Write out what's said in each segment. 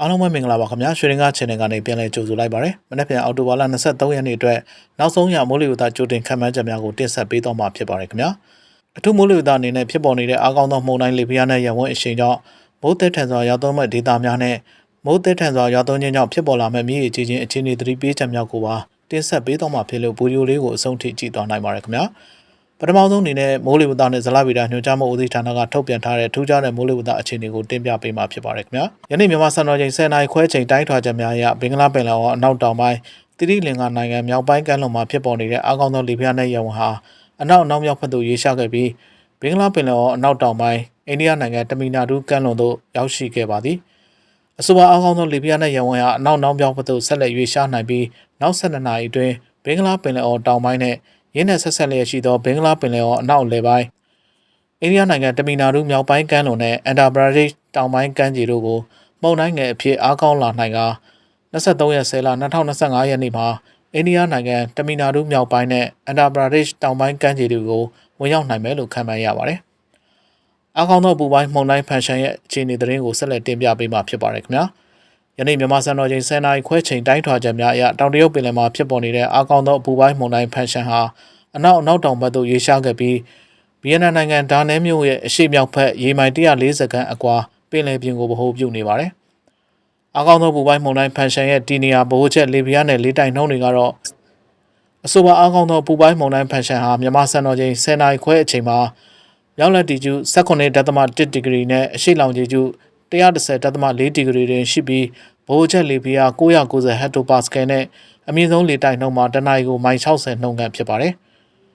အားလုံးပဲမင်္ဂလာပါခင်ဗျာရွှေရင်က channel ကနေပြန်လည်ကြိုဆိုလိုက်ပါရစေမနေ့ပြန်အောက်တိုဘာလ23ရက်နေ့အတွက်နောက်ဆုံးရမိုးလေဝသကြိုတင်ခန့်မှန်းချက်များကိုတင်ဆက်ပေးတော့မှာဖြစ်ပါတယ်ခင်ဗျာအထူးမိုးလေဝသအနေနဲ့ဖြစ်ပေါ်နေတဲ့အားကောင်းသောမုန်တိုင်းလေပြင်းနဲ့ရဝန်းအရှိန်ကြောင့်မိုးသက်ထန်စွာရောက်သွန်းမဲ့ဒေသများနဲ့မိုးသက်ထန်စွာရောက်သွန်းခြင်းကြောင့်ဖြစ်ပေါ်လာမဲ့မြေကြီးချင်းအခြေအနေသတိပေးချက်များကိုပါတင်ဆက်ပေးတော့မှာဖြစ်လို့ဗီဒီယိုလေးကိုအဆုံးထိကြည့်သွားနိုင်ပါတယ်ခင်ဗျာ ပထမဆုံးအနေနဲ့မိုးလေဝသနဲ့ဇလဗီတာညွှန်ကြားမှုဦးစီးဌာနကထုတ်ပြန်ထားတဲ့ထူးခြားတဲ့မိုးလေဝသအခြေအနေကိုတင်ပြပေးမှာဖြစ်ပါတယ်ခင်ဗျာယနေ့မြန်မာစံတော်ချိန်10နာရီခွဲချိန်တိုင်းထွာချက်များအရဘင်္ဂလားပင်လယ်အော်အနောက်တောင်ပိုင်းတိရိလင်္ကာနိုင်ငံမြောက်ပိုင်းကမ်းလွန်မှာဖြစ်ပေါ်နေတဲ့အားကောင်းသောလေပြင်းနဲ့ရဝဟာအနောက်အနောက်မြောက်ဘက်သို့ရေရှားခဲ့ပြီးဘင်္ဂလားပင်လယ်အော်အနောက်တောင်ပိုင်းအိန္ဒိယနိုင်ငံတမီနာဒူကမ်းလွန်သို့ရောက်ရှိခဲ့ပါသည်အဆိုပါအားကောင်းသောလေပြင်းနဲ့ရဝဟာအနောက်နောက်မြောက်ဘက်သို့ဆက်လက်ရွေ့ရှားနိုင်ပြီးနောက်12နာရီအတွင်းဘင်္ဂလားပင်လယ်အော်တောင်ပိုင်းနဲ့ ရင်းနဲ့ဆက်ဆက်လျက်ရှိသောဘင်္ဂလားပင်လယ်အော်အနောက်အလယ်ပိုင်းအိန္ဒိယနိုင်ငံတမီနာဒူမြောက်ပိုင်းကမ်းလွန်နဲ့အန်ဒါဘရာဒိတ်တောင်ပိုင်းကမ်းခြေတို့ကိုမှုန်တိုင်းငယ်အဖြစ်အားကောင်းလာနိုင်က23ရက်10လ2025ရက်နေ့မှာအိန္ဒိယနိုင်ငံတမီနာဒူမြောက်ပိုင်းနဲ့အန်ဒါဘရာဒိတ်တောင်ပိုင်းကမ်းခြေတွေကိုဝင်ရောက်နိုင်မယ်လို့ခန့်မှန်းရပါတယ်။အားကောင်းသောပူပိုင်းမှုန်တိုင်းဖန်ရှန်ရဲ့အခြေအနေသတင်းကိုဆက်လက်တင်ပြပေးမှာဖြစ်ပါတယ်ခင်ဗျာ။ ယနေ့မြန်မာစံတော်ချိန်10နာရီခွဲချိန်တိုင်းထွာချက်များအရတောင်တရုတ်ပင်လယ်မှာဖြစ်ပေါ်နေတဲ့အားကောင်းသောအပူပိုင်းမုန်တိုင်းဖန်ရှန်ဟာအနောက်အနောက်တောင်ဘက်သို့ရေရှားခဲ့ပြီးဗီယက်နမ်နိုင်ငံဒါနဲမြို့ရဲ့အရှေ့မြောက်ဘက်ရေမိုင်140ခန်းအကွာပင်လယ်ပြင်ကိုဗဟိုပြုနေပါတယ်။အားကောင်းသောပူပိုင်းမုန်တိုင်းဖန်ရှန်ရဲ့တီနီယာဗဟိုချက်လေပြင်းနဲ့လေတိုက်နှုန်းတွေကတော့အဆိုပါအားကောင်းသောပူပိုင်းမုန်တိုင်းဖန်ရှန်ဟာမြန်မာစံတော်ချိန်10နာရီခွဲအချိန်မှာမြောက်လက်တီကျူ18.1ဒီဂရီနဲ့အရှိလောင်ကြီးကျူ 110.4ဒီဂရီတွင်ရှိပြီးဘိုးချက်လေပြင်း990ဟက်တိုပါစကယ်နဲ့အမြင့်ဆုံးလေတိုက်နှုန်းမှာတနအီကိုမိုင်60နှုန်းခန့်ဖြစ်ပါတယ်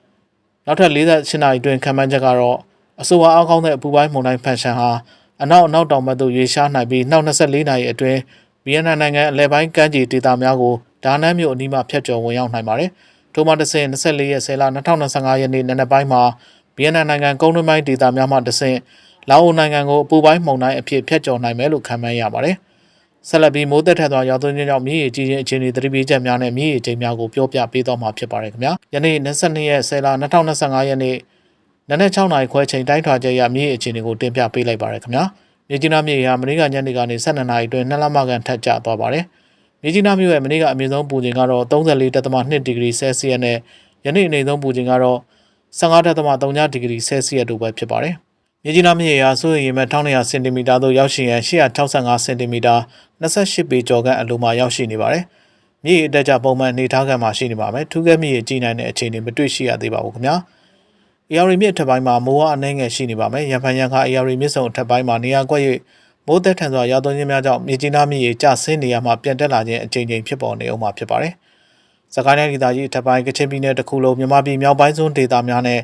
။နောက်ထပ်48နာရီတွင်ခံမှန်းချက်ကတော့အဆိုပါအားကောင်းတဲ့အပူပိုင်းမုန်တိုင်းဖန်ရှန်ဟာအနောက်အနောက်တောင်ဘက်သို့ရွေ့ရှားနိုင်ပြီးနောက်24နာရီအတွင်းဗီယက်နမ်နိုင်ငံအလဲပိုင်းကမ်းခြေဒေသများကိုဒါနန်းမြို့အနီးမှာဖျက်ကျော်ဝင်ရောက်နိုင်ပါတယ်။ထို့မှတစ်ဆင့်24ရက်10လ2025ရက်နေ့နံနက်ပိုင်းမှာဗီယက်နမ်နိုင်ငံကုန်းတွင်းပိုင်းဒေသများမှတစ်ဆင့် လာအိုနိုင်ငံကိုအပူပိုင်းမုန်တိုင်းအဖြစ်ဖျက်ကျော်နိုင်မယ်လို့ခန့်မှန်းရပါတယ်။ဆက်လက်ပြီးမိုးသက်ထက်သောရောက်သွင်းခြင်းကြောင့်မြေကြီးကြီးချင်းအခြေအနေသတိပေးချက်များနဲ့မြေကြီးချင်းများကိုပြောပြပေးသွားမှာဖြစ်ပါတယ်ခင်ဗျာ။ယနေ့22ရက်10လ2025ရက်နေ့နနက်6နာရီခွဲချိန်တိုင်းထွာချက်ရမြေအခြေအနေကိုတင်ပြပေးလိုက်ပါရခင်ဗျာ။မြေကြီးနားမြေဟာမနေ့ကညနေကနေ12နာရီအတွင်းနှစ်လမကန်ထက်ကျသွားပါတယ်။မြေကြီးနားမြို့ရဲ့မနေ့ကအမြင့်ဆုံးပူချိန်ကတော့34.2ဒီဂရီဆဲလ်စီယပ်နဲ့ယနေ့အနေဆုံးပူချိန်ကတော့15.3ဒီဂရီဆဲလ်စီယပ်တို့ပဲဖြစ်ပါတယ်။ မြေကြီးနားမြေဟာစိုးရိမ်မဲ့1200စင်တီမီတာသို့ရောက်ရှိရန်865စင်တီမီတာ28ပေကျော်ခန့်အလိုမှာရောက်ရှိနေပါတယ်။မြေအတက်ကြပုံမှန်နေထားခံမှာရှိနေပါမယ်။ထူးကဲမြေကြီးနိုင်တဲ့အခြေအနေမတွေ့ရှိရသေးပါဘူးခင်ဗျာ။ AR မြစ်ထပ်ပိုင်းမှာမိုးအနှဲငယ်ရှိနေပါမယ်။ရန်ဖန်ရန်ခါ AR မြစ်ဆုံထပ်ပိုင်းမှာနေရာကွက်၍မိုးသက်ထန်စွာရောက်သွင်းခြင်းများကြောင့်မြေကြီးနားမြစ်ရေကျဆင်းနေရမှပြန်တက်လာခြင်းအကြိမ်ကြိမ်ဖြစ်ပေါ်နေအောင်မှာဖြစ်ပါတယ်။စကိုင်းတိုင်းဒေသကြီးထပ်ပိုင်းကချင်ပြည်နယ်တစ်ခုလုံးမြမပြည်မြောက်ပိုင်းစွန်းဒေသများနဲ့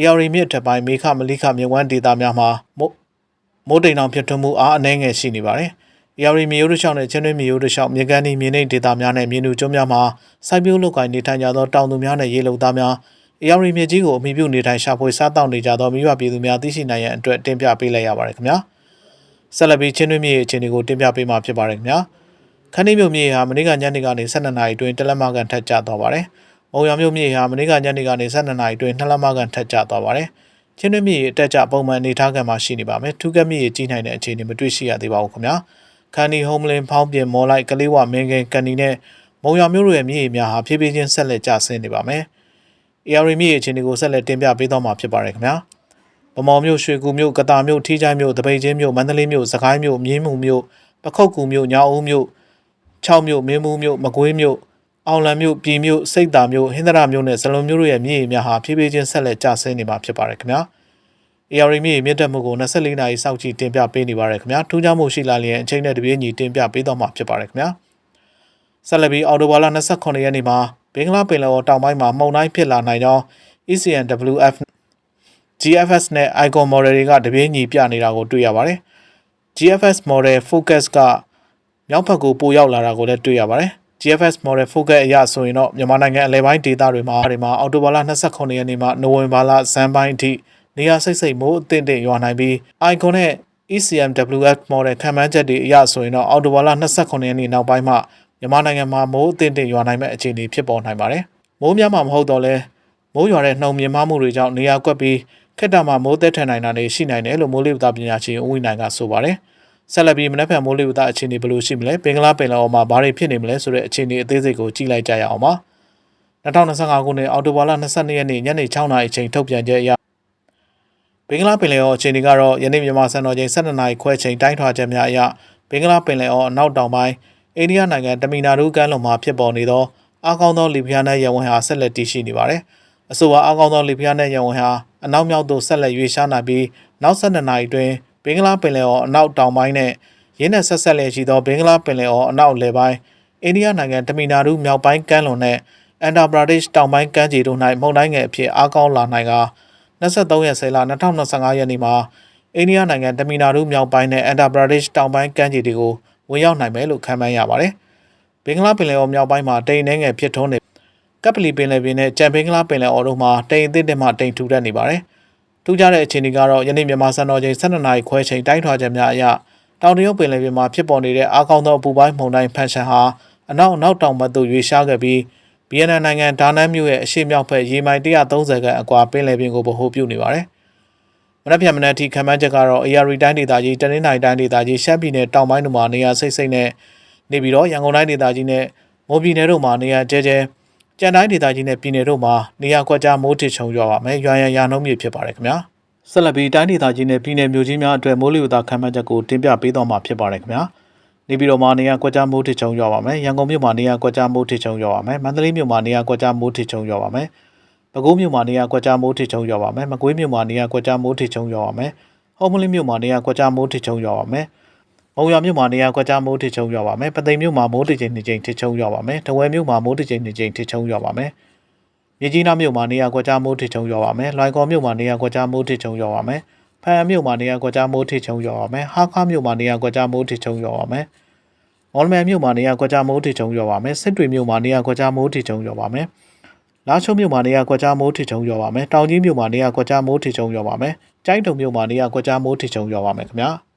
AR မြစ်ထပ်ပိုင်းမေခမလိခမြဝန်းဒေသများမှာမိုးမိုးတိမ်တောင်ဖြစ်ထွန်းမှုအားအနှဲငယ်ရှိနေပါတယ်။ AR မြေရိုးတစ်လျှောက်နဲ့ချင်းတွင်းမြေရိုးတစ်လျှောက်မြေကန်ဒီမြေနိမ့်ဒေသများနဲ့မြေနူကျွန်းများမှာစိုက်ပျိုးလုပ်ကိုင်နေထိုင်ကြသောတောင်သူများနဲ့ရေလုံသားများအေယာရီမြေကြီးကိုအမိပြုနေထိုင်ရှာဖွေစားတောက်နေကြသောမိဘပြည်သူများသိရှိနိုင်ရန်အတွက်တင်ပြပေးလိုက်ရပါတယ်ခင်ဗျာဆက်လက်ပြီးချင်းတွင်းမြေအခြေအနေကိုတင်ပြပေးမှာဖြစ်ပါတယ်ခင်ဗျာခန်းဒီမြို့မြေဟာမနေ့ကညနေကနေ12နာရီအတွင်းတလက်မကန်ထက်ကျသွားပါတယ် မုံရမြို့မြေဟာမနေ့ကညနေကနေ12နာရီအတွင်း2လက်မကန်ထက်ကျသွားပါတယ်ချင်းတွင်းမြေအတက်ကြပုံမှန်အနေထားခံမှာရှိနေပါမယ်ထူးကက်မြေကြီးနိုင်တဲ့အခြေအနေမတွေ့ရှိရသေးပါဘူးခင်ဗျာခန်းဒီဟုံးလင်းဖောင်းပြင်မော်လိုက်ကလေးဝမင်းကင်ကန်ဒီနဲ့မုံရမြို့တို့ရဲ့မြေများဟာဖြည်းဖြည်းချင်းဆက်လက်ကျဆင်းနေပါမယ် AR မြစ်အခြေအနေကိုဆက်လက်တင်ပြပေးသွားမှာဖြစ်ပါတယ်ခင်ဗျာ။ဗမော်မြို့ရွှေကူမြို့ကတာမြို့ထီးချိုင်းမြို့တပိတ်ချင်းမြို့မန္တလေးမြို့စကိုင်းမြို့မြင်းမှုမြို့ပခုတ်ကူမြို့ညောင်ဦးမြို့6မြို့မင်းမှုမြို့မကွေးမြို့ အောင်လံမြို့ပြည်မြို့စိတ်တာမြို့ဟင်္ဒရာမြို့နဲ့ဇလုံမြို့တို့ရဲ့မြေများဟာဖြည်းဖြည်းချင်းဆက်လက်ကျဆင်းနေမှာဖြစ်ပါတယ်ခင်ဗျာ။ AR မြေမြင့်တက်မှုကို24နာရီစောင့်ကြည့်တင်ပြပေးနေပါတယ်ခင်ဗျာ။ထူးခြားမှုရှိလာလျင်အချိန်နဲ့တပြေးညီတင်ပြပေးတော့မှာဖြစ်ပါတယ်ခင်ဗျာ။ဆက်လက်ပြီးအော်တိုဘာလ28ရက်နေ့မှာဘင်္ဂလားပင်လယ်အော်တောင်ပိုင်းမှာမှုန်တိုင်းဖြစ်လာနိုင်ကြောင်း ECNWF GFS နဲ့ Icon Model တွေကတပြေးညီပြနေတာကိုတွေ့ရပါတယ်။ GFS Model Focus ကမြောက်ဘက်ကိုပိုရောက်လာတာကိုလည်းတွေ့ရပါတယ်။ GFS Model Focus အရဆိုရင်တော့မြန်မာနိုင်ငံအလဲပိုင်းဒေသတွေမှာတွေမှာအော်တိုဘာလ29ရက်နေ့မှနိုဝင်ဘာလဇန်ပိုင်းအထိနေရာစိတ်စိတ်မိုးအသင့်တင်ရွာနိုင်ပြီး Icon နဲ့ ECMWF Model ခံမှန်းချက်တွေအရဆိုရင်တော့အော်တိုဘာလ29ရက်နေ့နောက်ပိုင်းမှာမြန်မာနိုင်ငံမှာမိုးအသင့်တင်ရွာနိုင်မဲ့အခြေအနေဖြစ်ပေါ်နိုင်ပါတယ်။မိုးများမှာမဟုတ်တော့လဲမိုးရွာတဲ့နှုံမြင်မမှုတွေကြောင့်နေရာကွက်ပြီးခက်တာမှာမိုးသက်ထန်နိုင်တာတွေရှိနိုင်တယ်လို့မိုးလေဝသပညာရှင်ဦးဝိနိုင်ကဆိုပါတယ်။ ဆက်လက်ပြီးမနက်ဖြန်မိုးလေဝသအခြေအနေဘယ်လိုရှိမလဲဘင်္ဂလားပင်လယ်အော်မှာဘာတွေဖြစ်နေမလဲဆိုတဲ့အခြေအနေအသေးစိတ်ကိုကြည့်လိုက်ကြရအောင်ပါ2025ခုနှစ်အောက်တိုဘာလ22ရက်နေ့ညနေ6:00နာရီအချိန်ထုတ်ပြန်ချက်အရဘင်္ဂလားပင်လယ်အော်အခြေအနေကတော့ယနေ့မြန်မာစံတော်ချိန်12:00နာရီခွဲချိန်တိုင်းထွာချက်များအရဘင်္ဂလားပင်လယ်အော်အနောက်တောင်ပိုင်းအိန္ဒိယနိုင်ငံတမီနာဒူကမ်းလွန်မှာဖြစ်ပေါ်နေသောအားကောင်းသောလီဘီယာနဲ့ရဝန်းဟာဆက်လက်တည်ရှိနေပါတယ်။အဆိုပါအားကောင်းသောလီဘီယာနဲ့ရဝန်းဟာအနောက်မြောက်သို့ဆက်လက်ရွေ့ရှားနိုင်ပြီးနောက်12နာရီတွင် ဘင်္ဂလားပင်လယ်အော်အနောက်တောင်ပိုင်းနဲ့ရင်းနဲ့ဆက်ဆက်လျက်ရှိသောဘင်္ဂလားပင်လယ်အော်အနောက်လယ်ပိုင်းအိန္ဒိယနိုင်ငံတမီနာဒူမြောက်ပိုင်းကမ်းလွန်နဲ့အန်ဒါပရာဒေ့ရှ်တောင်ပိုင်းကမ်းခြေတို့၌မုန်တိုင်းငယ်အဖြစ်အားကောင်းလာနိုင်က23ရက်10လ2025ရက်နေ့မှာအိန္ဒိယနိုင်ငံတမီနာဒူမြောက်ပိုင်းနဲ့အန်ဒါပရာဒေ့ရှ်တောင်ပိုင်းကမ်းခြေတွေကိုဝင်ရောက်နိုင်မယ်လို့ခန့်မှန်းရပါတယ်။ဘင်္ဂလားပင်လယ်အော်မြောက်ပိုင်းမှာတိမ်နှဲငယ်ဖြစ်ထွန်းနေကပ်ပလီပင်လယ်ပြင်နဲ့ကြံဘင်္ဂလားပင်လယ်အော်တို့မှာတိမ်အသစ်တက်မှတိမ်ထူထပ်နေပါတယ်။ ထူးခြားတဲ့အခြေအနေကတော့ယနေ့မြန်မာစံတော်ချိန်12နာရီခွဲချိန်တိုင်းထွာချက်များအရတောင်တရုတ်ပင်လယ်ပြင်မှာဖြစ်ပေါ်နေတဲ့အားကောင်းသောအပူပိုင်းမုန်တိုင်းဖန်ဆန်ဟာအနောက်နောက်တောင်ဘက်သို့ရွေ့ရှားခဲ့ပြီးဗီယက်နမ်နိုင်ငံဒါနန်မြို့ရဲ့အရှေ့မြောက်ဘက်ရေမိုင်130ခန့်အကွာပင်လယ်ပြင်ကိုဗဟိုပြုနေပါတယ်။မနက်ဖြန်မနက်ထိခံမှန်းချက်ကတော့ AR တိုင်းဒေသကြီးတနင်္သာရီတိုင်းဒေသကြီးရှမ်းပြည်နယ်တောင်ပိုင်းတို့မှာနေရာစိတ်စိတ်နဲ့နေပြီးတော့ရန်ကုန်တိုင်းဒေသကြီးနဲ့မိုးပြည်နယ်တို့မှာနေရာကျဲကျဲ ကြံတိုင်းဒေသကြီးနဲ့ပြည်နယ်တို့မှာနေရာကွက်ကြားမိုးထစ်ချုံရွာပါမယ်။ရွာရန်ရာနှုန်းမြင့်ဖြစ်ပါတယ်ခင်ဗျာ။ဆက်လက်ပြီးတိုင်းဒေသကြီးနဲ့ပြည်နယ်မြို့ကြီးများအတွက်မိုးလေဝသခံမှန်းချက်ကိုတင်ပြပေးတော့မှာဖြစ်ပါတယ်ခင်ဗျာ။နေပြည်တော်မှာနေရာကွက်ကြားမိုးထစ်ချုံရွာပါမယ်။ရန်ကုန်မြို့မှာနေရာကွက်ကြားမိုးထစ်ချုံရွာပါမယ်။မန္တလေးမြို့မှာနေရာကွက်ကြားမိုးထစ်ချုံရွာပါမယ်။ပဲခူးမြို့မှာနေရာကွက်ကြားမိုးထစ်ချုံရွာပါမယ်။မကွေးမြို့မှာနေရာကွက်ကြားမိုးထစ်ချုံရွာပါမယ်။ဟုံးမလင်းမြို့မှာနေရာကွက်ကြားမိုးထစ်ချုံရွာပါမယ်။ မုံရမြို့မှာနေရာကွက်ကြားမိုးထစ်ချုံရွာပါမယ်။ပသိမ်မြို့မှာမိုးတစ်ချိန်နှစ်ချိန်ထစ်ချုံရွာပါမယ်။တဝဲမြို့မှာမိုးတစ်ချိန်နှစ်ချိန်ထစ်ချုံရွာပါမယ်။မြကြီးနားမြို့မှာနေရာကွက်ကြားမိုးထစ်ချုံရွာပါမယ်။လွိုင်ကော်မြို့မှာနေရာကွက်ကြားမိုးထစ်ချုံရွာပါမယ်။ဖန်မြို့မှာနေရာကွက်ကြားမိုးထစ်ချုံရွာပါမယ်။ဟာခါမြို့မှာနေရာကွက်ကြားမိုးထစ်ချုံရွာပါမယ်။မော်လမြိုင်မြို့မှာနေရာကွက်ကြားမိုးထစ်ချုံရွာပါမယ်။စစ်တွေမြို့မှာနေရာကွက်ကြားမိုးထစ်ချုံရွာပါမယ်။လာချုံမြို့မှာနေရာကွက်ကြားမိုးထစ်ချုံရွာပါမယ်။တောင်ကြီးမြို့မှာနေရာကွက်ကြားမိုးထစ်ချုံရွာပါမယ်။ကျိုင်းတုံမြို့မှာနေရာကွက်ကြားမိုးထစ်ချုံရွာပါမယ်ခင်ဗျာ။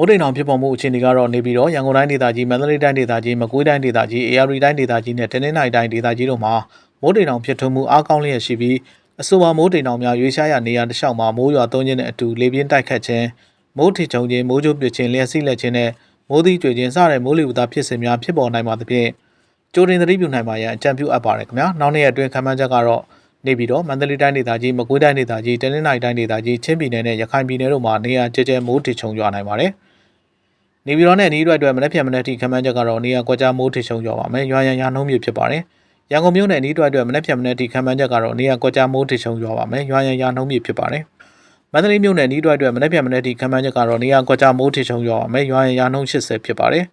မိုးတိမ်တောင်ဖြစ်ပေါ်မှုအခြေအနေကတော့နေပြီးတော့ရန်ကုန်တိုင်းဒေသကြီးမန္တလေးတိုင်းဒေသကြီးမကွေးတိုင်းဒေသကြီးအေရရီတိုင်းဒေသကြီးနဲ့တနင်္သာရီတိုင်းဒေသကြီးတို့မှာမိုးတိမ်တောင်ဖြစ်ထွန်းမှုအားကောင်းလျက်ရှိပြီးအဆိုပါမိုးတိမ်တောင်များရွေးရှားရနေရာတစ်လျှောက်မှာမိုးရွာသွန်းခြင်းနဲ့အတူလေပြင်းတိုက်ခတ်ခြင်းမိုးထစ်ချုံခြင်းမိုးကြိုးပစ်ခြင်းလျှက်စီးလက်ခြင်းနဲ့မိုးသီးကြွေခြင်းစတဲ့မိုးလေဝသဖြစ်စဉ်များဖြစ်ပေါ်နိုင်ပါသဖြင့်ကြိုတင်သတိပြုနိုင်ပါရန်အကြံပြုအပ်ပါတယ်ခင်ဗျာနောက်နေ့အတွင်းခံမှန်းချက်ကတော့နေပြီးတော့မန္တလေးတိုင်းဒေသကြီးမကွေးတိုင်းဒေသကြီးတနင်္သာရီတိုင်းဒေသကြီးချင်းပြည်နယ်နဲ့ရခိုင်ပြည်နယ်တို့မှာနေရာကျကျမိုးထစ်ချုံရွာနိုင်ပါတယ် နေပြည်တော်နဲ့နီးရွက်အတွက်မနေ့ဖြန်မနေ့ထိခံမှန်းချက်ကတော့နေရာကွက်ကြားမိုးထစ်ချုံရွာပါမယ်ရွာရန်ရာနှုံးမြဖြစ်ပါတယ်ရန်ကုန်မြို့နယ်နီးတွက်အတွက်မနေ့ဖြန်မနေ့ထိခံမှန်းချက်ကတော့နေရာကွက်ကြားမိုးထစ်ချုံရွာပါမယ်ရွာရန်ရာနှုံးမြဖြစ်ပါတယ်မန္တလေးမြို့နယ်နီးတွက်အတွက်မနေ့ဖြန်မနေ့ထိခံမှန်းချက်ကတော့နေရာကွက်ကြားမိုးထစ်ချုံရွာပါမယ်ရွာရန်ရာနှုံး80ဖြစ်ပါတယ်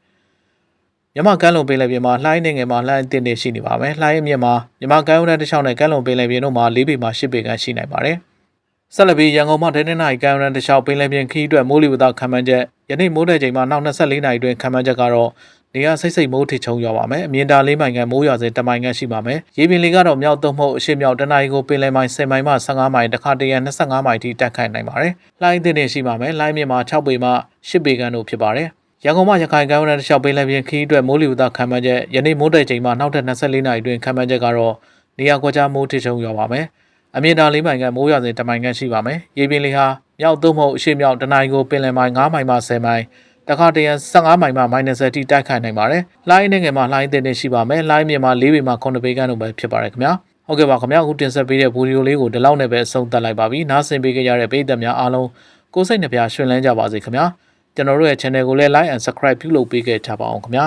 မြမကမ်းလွန်ပင်လယ်ပြင်မှာလှိုင်းနေငယ်မှာလှိုင်းအသင့်နေရှိနေပါမယ်။လှိုင်းအမြင့်မှာမြမကမ်းရိုးတန်းတစ်လျှောက်နဲ့ကမ်းလွန်ပင်လယ်ပြင်တို့မှာ၄ပေမှ၈ပေခန့်ရှိနိုင်ပါတယ်။ ဆက်လက်ပြီးရန်ကုန်မှဒင်းနေနိုင်ကမ်းရိုးတန်းတစ်လျှောက်ပင်လယ်ပြင်ခီးအတွက်မိုးလေဝသခံမှန်းချက်ယနေ့မိုးတဲ့ချိန်မှာနောက်24နာရီတွင်ခံမှန်းချက်ကတော့နေရစိတ်စိတ်မိုးထချုံရွာပါမယ်။အမြင့်တာ၄မိုင်ခန့်မိုးရွာစေတမိုင်ခန့်ရှိပါမယ်။ရေပြင်လေကတော့မြောက်သုံးမှုအရှိမြောက်တနအီကိုပင်လယ်မိုင်10မိုင်မှ15မိုင်တခါတရံ25မိုင်ထိတက်ခိုင်နိုင်ပါတယ်။လှိုင်းသင့်နေရှိပါမယ်။လှိုင်းမြင့်မှာ6ပေမှ10ပေခန့်တို့ဖြစ်ပါတယ်။ရန်ကုန်မှရခိုင်ကမ်းရိုးတန်းတစ်လျှောက်ပင်လယ်ပြင်ခီးအတွက်မိုးလေဝသခံမှန်းချက်ယနေ့မိုးတဲ့ချိန်မှာနောက်ထပ်24နာရီတွင်ခံမှန်းချက်ကတော့နေရာကွက်ကြားမိုးထချုံရွာပါမယ်။ အမြင့်တာ၄မိုင်ခန့်မိုးရွာစဉ်တမိုင်ခန့်ရှိပါမယ်။ရေပြင်လေဟာမြောက်သုံးမှုအရှိမြောက်တနအီကိုပင်လယ်မိုင်9မိုင်မှ10မိုင်တခါတရံ15မိုင်မှ -30 တိတိုက်ခိုက်နိုင်ပါတယ်။လိုင်းနေငယ်မှာလိုင်းတင်နေရှိပါမယ်။လိုင်းမြေမှာ၄ပေမှ9ပေခန့်တို့ပဲဖြစ်ပါတယ်ခင်ဗျာ။ဟုတ်ကဲ့ပါခင်ဗျာအခုတင်ဆက်ပေးတဲ့ဗီဒီယိုလေးကိုဒီလောက်နဲ့ပဲအဆုံးသတ်လိုက်ပါပြီ။နားဆင်ပေးကြတဲ့ပရိသတ်များအားလုံးကိုယ်စိတ်နှပြရှင်လန်းကြပါစေခင်ဗျာ။ကျွန်တော်တို့ရဲ့ channel ကိုလည်း like and subscribe ပြုလုပ်ပေးခဲ့ကြပါအောင်ခင်ဗျာ